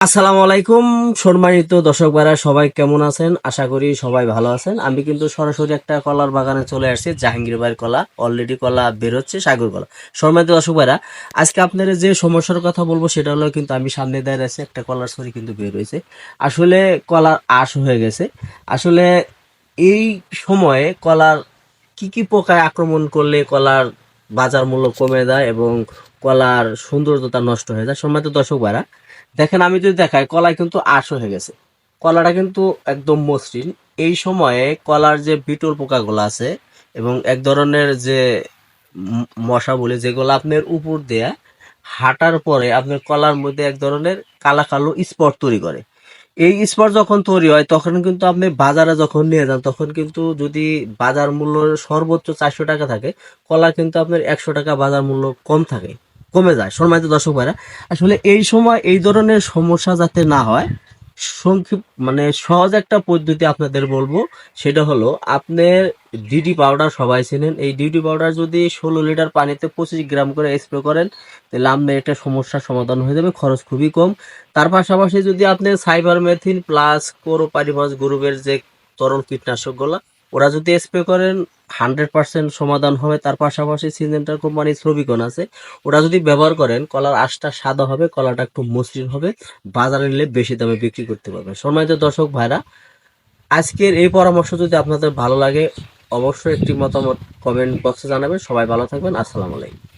আসসালামু আলাইকুম, সম্মানিত দর্শক ভাইরা, সবাই কেমন আছেন? আশা করি সবাই ভালো আছেন। আমি কিন্তু সরাসরি একটা কলার বাগানে চলে আসছি, জাহাঙ্গীর কলা। অলরেডি কলা বেরোচ্ছে, সাগর কলা। সম্মানিত দর্শক ভাইরা, আজকে আপনারা যে সমস্যার কথা বলব, সেটা হলো কিন্তু আমি সামনে দাঁড়িয়ে আছি একটা কলার ছড়ি কিন্তু বের হয়েছে। আসলে কলার আশ হয়ে গেছে। আসলে এই সময়ে কলার কি কি পোকায় আক্রমণ করলে কলার বাজার মূল্য কমে যায় এবং কলার সৌন্দর্যতা নষ্ট হয়ে যায়, সম্মানিত দর্শক ভাইরা। দেখেন, আমি যদি দেখাই কলায় কিন্তু আশ হয়ে গেছে। কলাটা কিন্তু একদম মসৃণ। এই সময়ে কলার যে বিটল পোকাগুলো আছে এবং এক ধরনের যে মশা বলে যেগুলো আপনার উপর দেয়া, হাঁটার পরে আপনার কলার মধ্যে এক ধরনের কালা কালো স্পট তৈরি করে। এই স্পট যখন তৈরি হয়, তখন কিন্তু আপনি বাজারে যখন নিয়ে যান, তখন কিন্তু যদি বাজার মূল্য সর্বোচ্চ চারশো টাকা থাকে, কলা কিন্তু আপনার একশো টাকা বাজার মূল্য কম থাকে, কমে যায়। সম্মানিত দর্শক ভাইরা, আসলে এই সময় এই ধরনের সমস্যা যাতে না হয় সংক্ষিপ্ত মানে সহজ একটা পদ্ধতি আপনাদের বলব, সেটা হলো আপনার ডিউটি পাউডার সবাই চেনেন। এই ডিউটি পাউডার যদি ষোলো লিটার পানিতে পঁচিশ গ্রাম করে স্প্রে করেন, তাহলে আপনার একটা সমস্যার সমাধান হয়ে যাবে, খরচ খুবই কম। তার পাশাপাশি যদি আপনি সাইবার মেথিন প্লাস কোরোপারিভাস গ্রুপের যে তরল কীটনাশকগুলো ওরা যদি স্প্রে করেন হান্ড্রেড পার্সেন্ট সমাধান হবে। তার পাশাপাশি সিনজেন্টার কোম্পানির ছবিকন আছে। ওরা যদি ব্যবহার করেন, কলার আশটা সাদা হবে, কলাটা একটু মসৃণ হবে, বাজারে নিলে বেশি দামে বিক্রি করতে পারবেন। সম্মানিত দর্শক ভাইরা, আজকের এই পরামর্শ যদি আপনাদের ভালো লাগে, অবশ্যই একটি মতামত কমেন্ট বক্সে জানাবেন। সবাই ভালো থাকবেন। আসসালামু আলাইকুম।